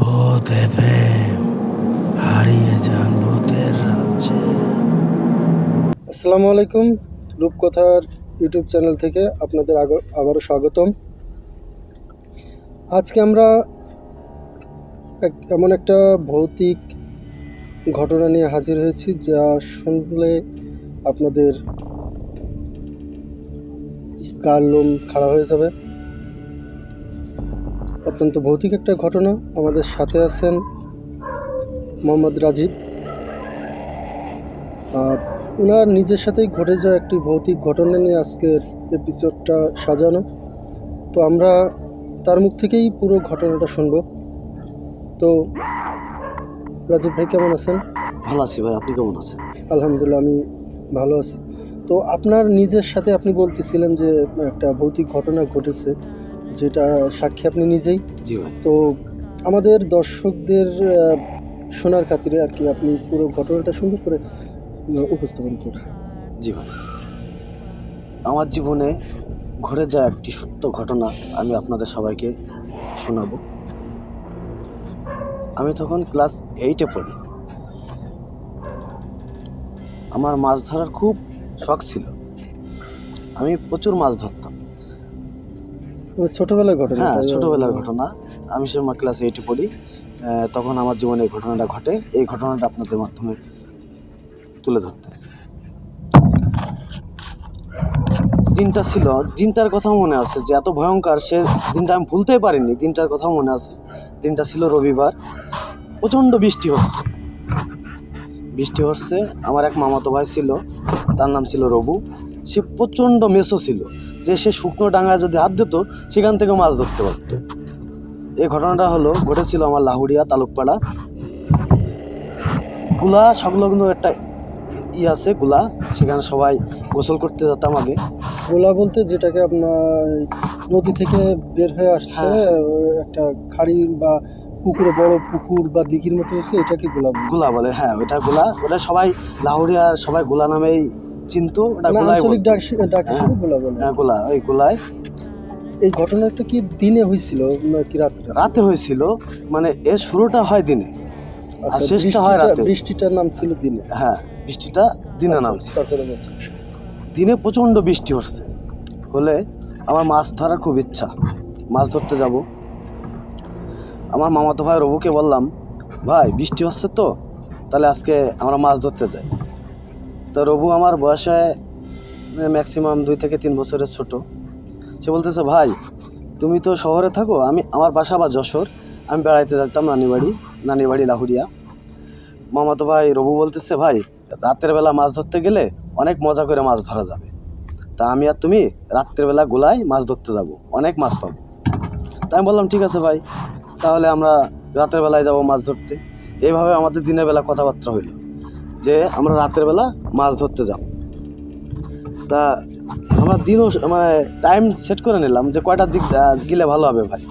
ভূত এফএম, হারিয়ে যান ভূতের রাজ্যে। আসসালামু আলাইকুম, রূপকথার ইউটিউব চ্যানেল থেকে আপনাদের আবারও স্বাগতম। আজকে আমরা এক- এমন একটা ভৌতিক ঘটনা নিয়ে হাজির হয়েছি, যা শুনলে আপনাদের গার লোম খাড়া হয়ে যাবে। অত্যন্ত ভৌতিক একটা ঘটনা। আমাদের সাথে আছেন মোহাম্মদ রাজীব। আর ওনার নিজের সাথেই ঘটে যাওয়া একটি ভৌতিক ঘটনা নিয়ে আজকের এপিসোডটা সাজানো। তো আমরা তার মুখ থেকেই পুরো ঘটনাটা শুনব। তো রাজীব ভাই কেমন আছেন? ভালো আছি ভাই আপনি কেমন আছেন? আলহামদুলিল্লাহ আমি ভালো আছি। তো আপনার নিজের সাথে আপনি বলতেছিলেন যে একটা ভৌতিক ঘটনা ঘটেছে। যেটা সাক্ষী আপনি নিজেই। জি ভাই। তো আমাদের দর্শকদের শোনার খাতিরে আর কি আপনি পুরো ঘটনাটা সুন্দর করে উপস্থাপন করুন। জি ভাই। আমার জীবনে ঘটে যাওয়া একটি সত্য ঘটনা আমি আপনাদের সবাইকে শোনাবো। আমি তখন ক্লাস এইটে পড়ি। আমার মাছ ধরার খুব শখ ছিল। আমি প্রচুর মাছ ধরতাম। ছোটবেলার ঘটনা হ্যাঁ ছোটবেলার ঘটনা। আমি সে আমার ক্লাস এইটে পড়ি তখন আমার জীবনে এই ঘটনাটা ঘটে। এই ঘটনাটা আপনাদের মাধ্যমে তুলে ধরতেছি। দিনটা ছিল দিনটার কথা মনে আছে যে এত ভয়ঙ্কর সে দিনটা আমি ভুলতেই পারিনি দিনটার কথা মনে আছে। দিনটা ছিল রবিবার প্রচণ্ড বৃষ্টি হচ্ছে। বৃষ্টি হচ্ছে আমার এক মামাতো ভাই ছিল তার নাম ছিল রবু। সে প্রচণ্ড মেসো ছিল যে সে শুকনো ডাঙায় যদি হাত দিত সেখান থেকে মাছ ধরতে পারতো। এই ঘটনাটা হলো ঘটেছিল আমার লাহুড়িয়া তালুকপাড়া। গুলা সংলগ্ন একটা ই আছে গুলা। সেখানে সবাই গোসল করতে যেতাম আগে। গোলা বলতে যেটাকে আপনার নদী থেকে বের হয়ে আসছে হ্যাঁ। একটা খাড়ি বা পুকুরে বড় পুকুর বা দিঘির মতো হয়েছে এটাকে গোলা গুলা বলে হ্যাঁ ওটা গুলা। ওটা সবাই লাহুড়িয়া সবাই গোলা নামেই চিনতো ওটা মানে আঞ্চলিক ডাক ডাক হ্যাঁ। হিসেবে গোলা বলে। হ্যাঁ গোলা ওই গোলায়। এই ঘটনাটা কি দিনে হয়েছিল নাকি রাত্রে রাতে? হয়েছিল মানে এর শুরুটা হয় দিনে আচ্ছা, শেষটা হয় রাতে। বৃষ্টিটার নাম ছিল দিনে। হ্যাঁ বৃষ্টিটা দিনে আচ্ছা, নামছে দিনে প্রচণ্ড বৃষ্টি হচ্ছে। হলে আমার মাছ ধরার খুব ইচ্ছা। মাছ ধরতে যাব। আমার মামাতো ভাই রবুকে বললাম ভাই বৃষ্টি হচ্ছে তো তাহলে আজকে আমরা মাছ ধরতে যাই। তো রবু আমার বয়সে ম্যাক্সিমাম দুই থেকে তিন বছরের ছোট। সে বলতেছে, ভাই, তুমি তো শহরে থাকো, আমি, আমার বাসা বা যশোর, আমি বেড়াইতে যেতাম নানি বাড়ি নানি বাড়ি লাহুরিয়া মামাতো ভাই রবু বলতেছে, ভাই, রাতের বেলা মাছ ধরতে গেলে অনেক মজা করে মাছ ধরা যাবে। তা আমি আর তুমি রাত্রের বেলা গোলায় মাছ ধরতে যাব, অনেক মাছ পাবো। তাই আমি বললাম, ঠিক আছে ভাই, তাহলে আমরা রাতের বেলায় যাব মাছ ধরতে। এইভাবে আমাদের দিনের বেলা কথাবার্তা হইল। যে আমরা রাতের বেলা মাছ ধরতে যাব। তা আমরা দিনও মানে টাইম সেট করে নিলাম যে কয়টার দিক গেলে ভালো হবে ভাই।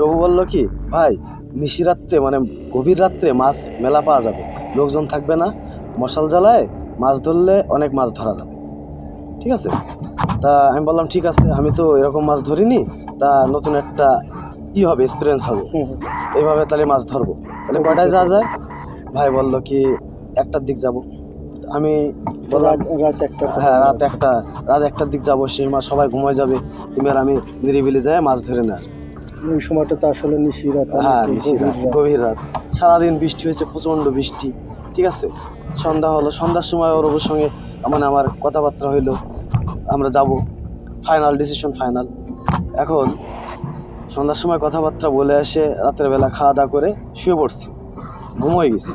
রবু বলল কি ভাই নিশিরাত্রে মানে গভীর রাত্রে মাছ মেলা পাওয়া যাবে। লোকজন থাকবে না। মশাল জ্বালায় মাছ ধরলে অনেক মাছ ধরা যাবে। ঠিক আছে? তা আমি বললাম ঠিক আছে আমি তো এরকম মাছ ধরিনি। তা নতুন একটা ই হবে এক্সপিরিয়েন্স হবে। এইভাবে তাহলে মাছ ধরবো। তাহলে কয়টায় যাওয়া যায়? ভাই বলল কি একটার দিক যাব। আমি বললাম রাত- একটা। হ্যাঁ রাত একটা। রাত একটার দিক যাব সেই মাছ সবাই ঘুমায় যাবে। তুমি আর আমি নিরিবিলি যায় মাছ ধরে না ওই সময়টা তো আসলে হ্যাঁ নিশি রাত, গভীর রাত। গভীর রাত। সারাদিন বৃষ্টি হয়েছে প্রচণ্ড বৃষ্টি। ঠিক আছে? সন্ধ্যা হলো। সন্ধ্যার সময় ওর ওর সঙ্গে মানে আমার কথাবার্তা হইল। আমরা যাব। ফাইনাল ডিসিশন ফাইনাল এখন সন্ধ্যার সময় কথাবার্তা বলে এসে রাতের বেলা খাওয়া দাওয়া করে শুয়ে পড়ছি। ঘুমোয় গেছি।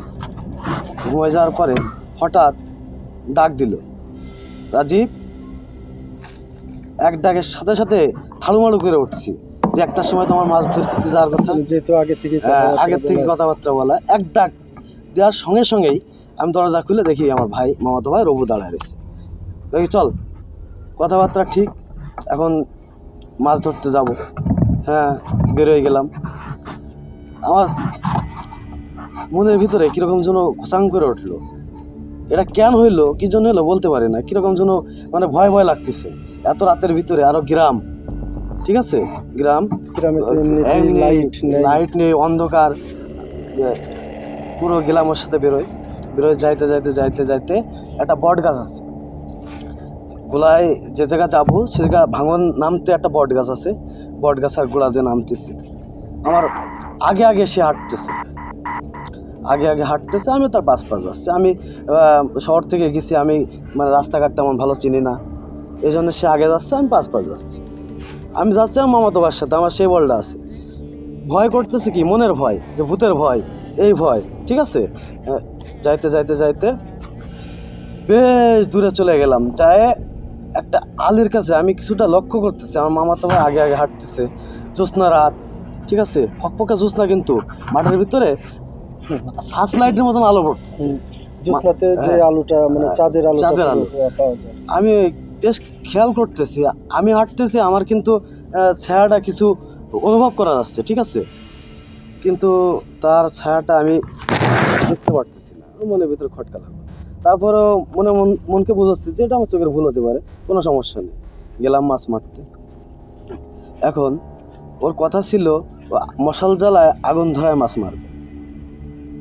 ঘুমোয় যাওয়ার পরে হঠাৎ ডাক দিল রাজীব এক ডাকের সাথে সাথে ঠালুমালু করে উঠছি যে একটা সময় তোমার মাছ ধরতে যাওয়ার কথা যেহেতু আগে থেকে হ্যাঁ, আগের থেকে কথাবার্তা বলা এক ডাক দেওয়ার সঙ্গে সঙ্গেই আমি দরজা খুলে দেখি আমার ভাই মামাতো ভাই রবু দাঁড়ায় রয়েছে। দেখি চল কথাবার্তা ঠিক এখন মাছ ধরতে যাব। হ্যাঁ বেরোয় গেলাম। আমার মনের ভিতরে কীরকম যেন খোসাং করে উঠল। এটা কেন হইল কি জন্য হলো বলতে পারি না। কীরকম যেন মানে ভয় ভয় লাগতেছে। এত রাতের ভিতরে আরও গ্রাম। ঠিক আছে? গ্রাম। লাইট নেই। অন্ধকার। পুরো গেলাম ওর সাথে বেরোয়। বেরোয় যাইতে যাইতে যাইতে যাইতে একটা বট গাছ আছে। গোলায় যে জায়গা যাব সে জায়গা ভাঙন নামতে একটা বট গাছ আছে। বট গাছের গোড়া দিয়ে নামতেছে। আমার আগে আগে সে হাঁটতেছে। আগে আগে হাঁটতেছে আমি তার পাশ পাশ যাচ্ছি আমি শহর থেকে গেছি, আমি মানে রাস্তাঘাট তেমন ভালো চিনি না। এই জন্য সে আগে যাচ্ছে, আমি পাশ পাশ যাচ্ছি আমি যাচ্ছি আমার মামাতো ভাইয়ের সাথে, আমার সেই বলটা আছে। ভয় করতেছে কি? মনের ভয়, যে ভূতের ভয়, এই ভয়, ঠিক আছে? যাইতে যাইতে যাইতে বেশ দূরে চলে গেলাম। যায় একটা আলির কাছে, আমি কিছুটা লক্ষ্য করতেছি। আমার মামা তো আগে আগে হাঁটতেছে। জ্যোৎস্না রাত, ঠিক আছে? ফকফকা জ্যোৎস্না কিন্তু মাঠের ভিতরে। সার্চ লাইটের মতন আলো পড়তেছে। জ্যোৎস্নাতে যে হ্যাঁ। আলুটা মানে হ্যাঁ, চাঁদের আলো চাঁদের আলো। আমি বেশ খেয়াল করতেছি আমি হাঁটতেছি আমার কিন্তু ছায়াটা কিছু অনুভব করা যাচ্ছে ঠিক আছে? কিন্তু তার ছায়াটা আমি দেখতে পারতেছি না মনের ভিতরে খটকা লাগল। তারপরেও মনে মন মনকে বোঝাচ্ছি যে এটা আমার চোখের ভুল হতে পারে কোনো সমস্যা নেই। গেলাম মাছ মারতে। এখন ওর কথা ছিল মশাল জ্বালায় আগুন ধরায় মাছ মারবে।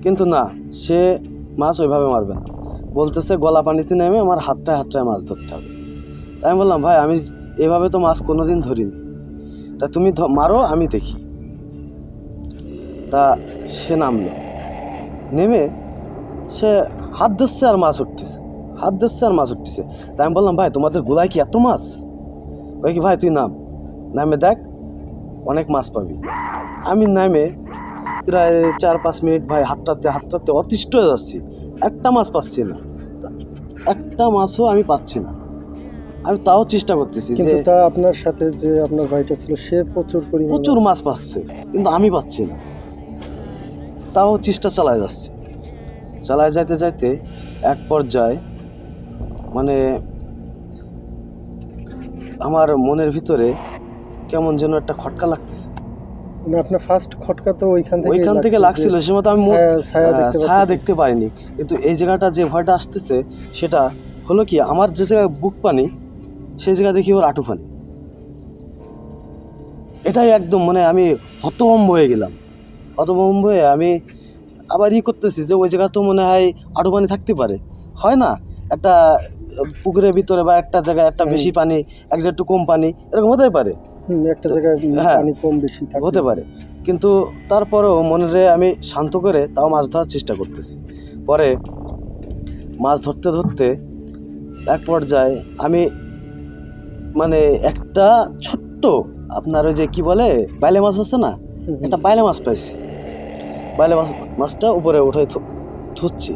কিন্তু না, সে মাছ ওইভাবে মারবে না। বলতেছে, গলা পানিতে নেমে আমার হাতটায় হাতটায় মাছ ধরতে হবে। তাই আমি বললাম, ভাই, আমি এভাবে তো মাছ কোনোদিন ধরিনি। তা তুমি মারো, আমি দেখি। তা সে নামলো। নেমে সে হাত ধরছে আর মাছ উঠতেছে, হাত ধরছে আর মাছ উঠতেছে। তাই আমি বললাম, ভাই, তোমাদের গোলায় কি এত মাছ? ওই কি, ভাই, তুই নাম। নামে দেখ, অনেক মাছ পাবি। আমি নামে প্রায় চার পাঁচ মিনিট ভাই হাতটাতে হাতটাতে অতিষ্ঠ হয়ে যাচ্ছি। একটা মাছ পাচ্ছি না। একটা মাছও আমি পাচ্ছি না। আমি তাও চেষ্টা করতেছি কিন্তু তা আপনার সাথে যে আপনার ভাইটা ছিল সে প্রচুর পরিমাণে প্রচুর মাছ পাচ্ছে কিন্তু আমি পাচ্ছি না। তাও চেষ্টা চালায় যাচ্ছে। চালায় যাইতে যাইতে এক পর্যায়ে মানে আমার মনের ভিতরে কেমন যেন একটা খটকা লাগতেছে। মানে আপনার ফার্স্ট খটকা তো ওইখান থেকে ওইখান থেকে লাগছিল সে মতো আমি ছায়া- দেখতে পাইনি। কিন্তু এই জায়গাটা যে ভয়টা আসতেছে সেটা হলো কি আমার যে জায়গায় বুক পানি সেই জায়গা দেখি ওর আটু পানি। এটাই একদম মানে আমি হতভম্ব হয়ে গেলাম। হতভম্ব হয়ে আমি আবার ই করতেছি যে ওই জায়গা তো মনে হয় আটু পানি থাকতে পারে। হয় না? একটা পুকুরের ভিতরে বা একটা জায়গায় একটা বেশি পানি এক জায়গায় একটু কম পানি এরকম হতেই পারে। একটা জায়গায় হ্যাঁ। পানি কম বেশি হতে পারে। কিন্তু তারপরেও মনে আমি শান্ত করে তাও মাছ ধরার চেষ্টা করতেছি। পরে মাছ ধরতে ধরতে এক পর্যায়ে আমি মানে একটা ছোট্ট আপনার ওই যে কি বলে বাইলে মাছ আছে না। একটা বাইলে মাছ পাইছি। বাইলে মাছ মাছটা উপরে উঠে থুচ্ছি।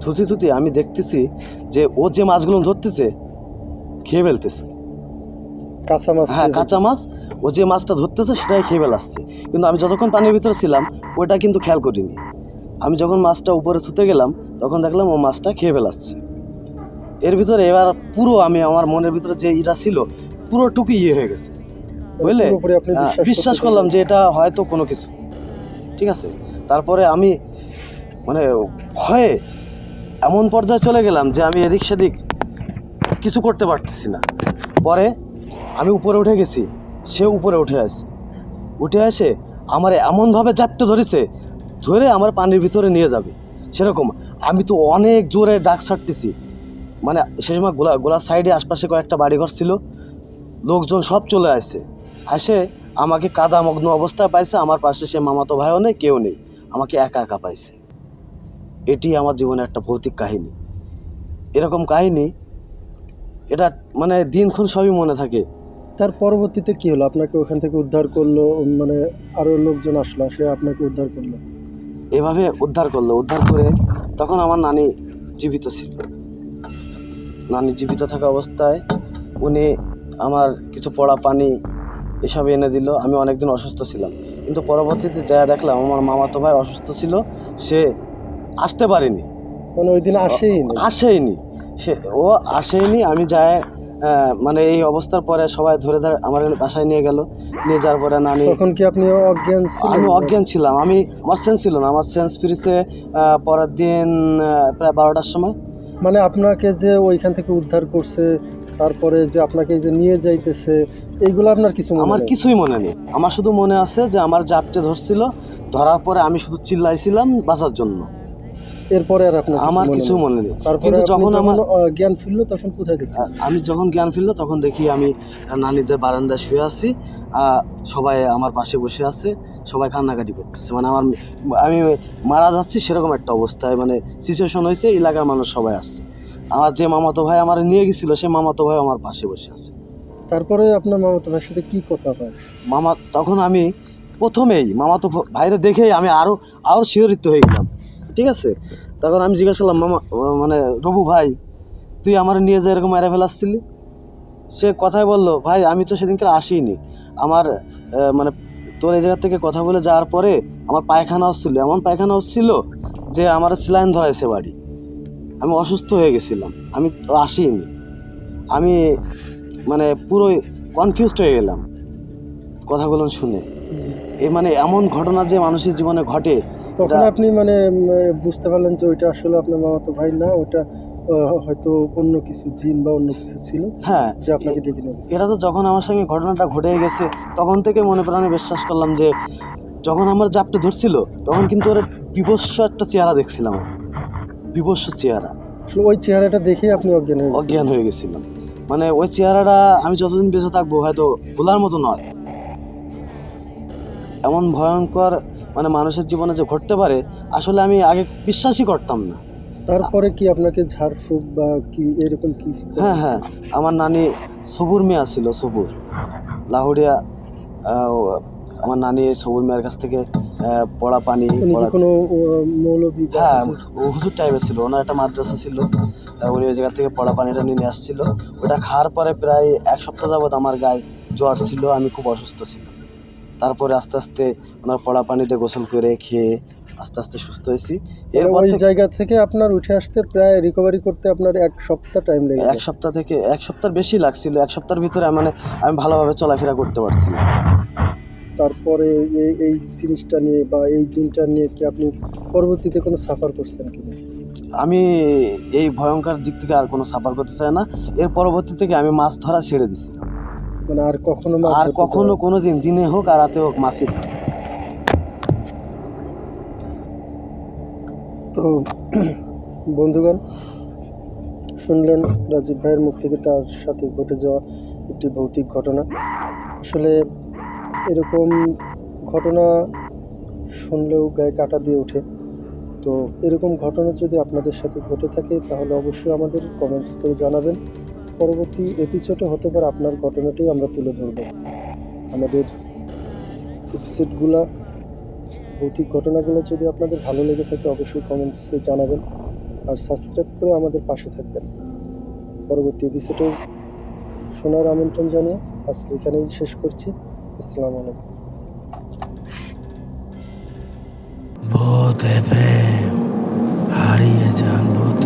থুতি থুতি আমি দেখতেছি যে ও যে মাছগুলো ধরতেছে খেয়ে ফেলতেছে। কাঁচা মাছ হ্যাঁ কাঁচা মাছ ও যে মাছটা ধরতেছে সেটাই খেয়ে ফেলাচ্ছে কিন্তু আমি যতক্ষণ পানির ভিতরে ছিলাম ওইটা কিন্তু খেয়াল করিনি। আমি যখন মাছটা উপরে থুতে গেলাম তখন দেখলাম ও মাছটা খেয়ে ফেলাচ্ছে এর ভিতরে এবার পুরো আমি আমার মনের ভিতরে যে ইটা ছিল পুরোটুকু ইয়ে হয়ে গেছে। বুঝলে? বিশ্বাস বিশ্বাস করলাম যে এটা হয়তো কোনো কিছু। ঠিক আছে? তারপরে আমি মানে ভয়ে এমন পর্যায়ে চলে গেলাম যে আমি এদিক সেদিক কিছু করতে পারতেছি না। পরে আমি উপরে উঠে গেছি, সে উপরে উঠে আসে উঠে আসে আমার এমনভাবে চাপটে ধরেছে, ধরে আমার পানির ভিতরে নিয়ে যাবে। সেরকম, আমি তো অনেক জোরে ডাক ছাড়তেছি। মানে সে সময় গোলা, গোলার সাইডে আশপাশে কয়েকটা বাড়িঘর ছিল, লোকজন সব চলে আসে আসে আমাকে কাদা মগ্ন অবস্থায় পাইছে, আমার পাশে সে মামাতো ভাইও নেই, কেউ নেই। আমাকে একা একা পাইছে। এটি আমার জীবনে একটা ভৌতিক কাহিনী। এরকম কাহিনী এটা মানে দিনক্ষণ সবই মনে থাকে। তার পরবর্তীতে কি হলো? আপনাকে ওখান থেকে উদ্ধার করল মানে আরও লোকজন আসলো সে আপনাকে উদ্ধার করল? এভাবে উদ্ধার করল। উদ্ধার করে তখন আমার নানি জীবিত ছিল। নানি জীবিত থাকা অবস্থায় উনি আমার কিছু পড়া পানি এসব এনে দিল। আমি অনেকদিন অসুস্থ ছিলাম। কিন্তু পরবর্তীতে যা দেখলাম আমার মামাতো ভাই অসুস্থ ছিল সে আসতে পারেনি। মানে ওই দিন আসেই না? আসেইনি সে ও আসেনি আমি যাই মানে এই অবস্থার পরে সবাই ধরে ধরে আমার বাসায় নিয়ে গেল। নিয়ে যাওয়ার পরে আমি তখন কি আপনি অজ্ঞান ছিলেন? আমি অজ্ঞান ছিলাম আমি আমার সেন্স ছিল না আমার সেন্স ফিরেছে পরের দিন প্রায় বারোটার সময়। মানে আপনাকে যে ওইখান থেকে উদ্ধার করছে তারপরে যে আপনাকে যে নিয়ে যাইতেছে এইগুলো আপনার কিছু আমার কিছুই মনে নেই। আমার শুধু মনে আছে যে আমার জাপটে ধরছিল ধরার পরে আমি শুধু চিল্লাইছিলাম বাঁচার জন্য। এরপরে আর আপনার আমার কিছু মনে নেই। তারপরে কিন্তু যখন আমার জ্ঞান ফিরলো তখন কোথায় আ- আমি যখন জ্ঞান ফিরলো তখন দেখি আমি নানিদের বারান্দায় শুয়ে আছি সবাই আমার পাশে বসে আছে সবাই কান্নাকাটি করতেছে। মানে আমার আমি মারা যাচ্ছি সেরকম একটা অবস্থায় মানে সিচুয়েশন হয়েছে এলাকার মানুষ সবাই আসছে। আমার যে মামাতো ভাই আমার নিয়ে গেছিল সে মামাতো ভাই আমার পাশে বসে আছে। তারপরে আপনার মামাতো ভাইয়ের সাথে কি কথা হয়? মামা তখন আমি প্রথমেই মামাতো ভাইরে দেখেই আমি আরও আরও শিহরিত হয়ে গেলাম। ঠিক আছে? তখন আমি জিজ্ঞাসা করলাম, মামা মানে রবু ভাই, তুই আমার নিয়ে যা এরকম মেরে ফেলাচ্ছিলি? সে কথাই বলল, ভাই, আমি তো সেদিনকে আসিনি। আমার মানে তোর এই জায়গা থেকে কথা বলে যাওয়ার পরে আমার পায়খানা হচ্ছিল। এমন পায়খানা হচ্ছিল যে আমার স্যালাইন ধরাইছে বাড়ি। আমি অসুস্থ হয়ে গেছিলাম। আমি আসিনি। আমি মানে পুরো কনফিউজড হয়ে গেলাম কথাগুলো শুনে। এ মানে এমন ঘটনা যে মানুষের জীবনে ঘটে তখন আপনি মানে বুঝতে পারলেন যে ওইটা আসলে আপনার মামাতো ভাই না ওটা হয়তো অন্য কিছু জিন বা অন্য কিছু ছিল হ্যাঁ যে আপনাকে ডেকে নিয়ে গেছে। এটা তো যখন আমার সঙ্গে ঘটনাটা ঘটে গেছে তখন থেকে মনে প্রাণে বিশ্বাস করলাম যে যখন আমার জাপটা ধরছিল তখন কিন্তু ওর বিভৎস একটা চেহারা দেখছিলাম বিভৎস চেহারা। আসলে ওই চেহারাটা দেখেই আপনি অজ্ঞান হয়ে অজ্ঞান হয়ে গেছিলাম। মানে ওই চেহারাটা আমি যতদিন বেঁচে থাকব হয়তো ভোলার মতো নয়। এমন ভয়ঙ্কর মানে মানুষের জীবনে যে ঘটতে পারে আসলে আমি আগে বিশ্বাসই করতাম না। তারপরে কি আপনাকে ঝাড়ফুঁক বা কি এরকম কি হ্যাঁ হ্যাঁ। আমার নানি সবুর মিয়া ছিল সবুর। লাহুরিয়া আমার নানি সবুর মিয়ার কাছ থেকে পড়া পানি কোনো মৌলবী হ্যাঁ হুজুর টাইপের ছিল। ওনার একটা মাদ্রাসা ছিল। উনি ওই জায়গা থেকে পড়া পানিটা নিয়ে আসছিল। ওটা খাওয়ার পরে প্রায় এক সপ্তাহ যাবত আমার গায়ে জ্বর ছিল। আমি খুব অসুস্থ ছিলাম। তারপরে আস্তে আস্তে ওনার পড়া পানিতে গোসল করে খেয়ে আস্তে আস্তে সুস্থ হয়েছি। মানে এরপর ওই জায়গা থেকে আপনার উঠে আসতে প্রায় রিকভারি করতে আপনার এক সপ্তাহ টাইম লেগে এক সপ্তাহ থেকে এক সপ্তাহ বেশি লাগছিল। এক সপ্তাহের ভিতরে মানে আমি ভালোভাবে চলাফেরা করতে পারছিলাম তারপরে এই এই জিনিসটা নিয়ে বা এই দিনটা নিয়ে কি আপনি পরবর্তীতে কোনো সাফার করছেন কি আমি এই ভয়ঙ্কর দিক থেকে আর কোনো সাফার করতে চাই না। এর পরবর্তী থেকে আমি মাছ ধরা ছেড়ে দিছিলাম মানে আর কখনো আর কখনো? কোনো দিন দিনে হোক আর রাতে হোক মাছই ধরি। তো বন্ধুগণ শুনলেন রাজীব ভাইয়ের মুখ থেকে তার সাথে ঘটে যাওয়া একটি ভৌতিক ঘটনা আসলে এরকম ঘটনা শুনলেও গায়ে কাটা দিয়ে ওঠে তো এরকম ঘটনা যদি আপনাদের সাথে ঘটে থাকে তাহলে অবশ্যই আমাদের কমেন্টস করে জানাবেন পরবর্তী এপিসোডে হতে পারে আপনার ঘটনাটাই আমরা তুলে ধরব। আমাদের এপিসোডগুলা ভৌতিক ঘটনাগুলো যদি আপনাদের ভালো লেগে থাকে, অবশ্যই কমেন্টসে জানাবেন আর সাবস্ক্রাইব করে আমাদের পাশে থাকবেন। পরবর্তী এপিসোডে শোনার আমন্ত্রণ জানিয়ে আজকে এখানেই শেষ করছি। আসসালামু আলাইকুম। ভূত হারিয়ে যান ভূতে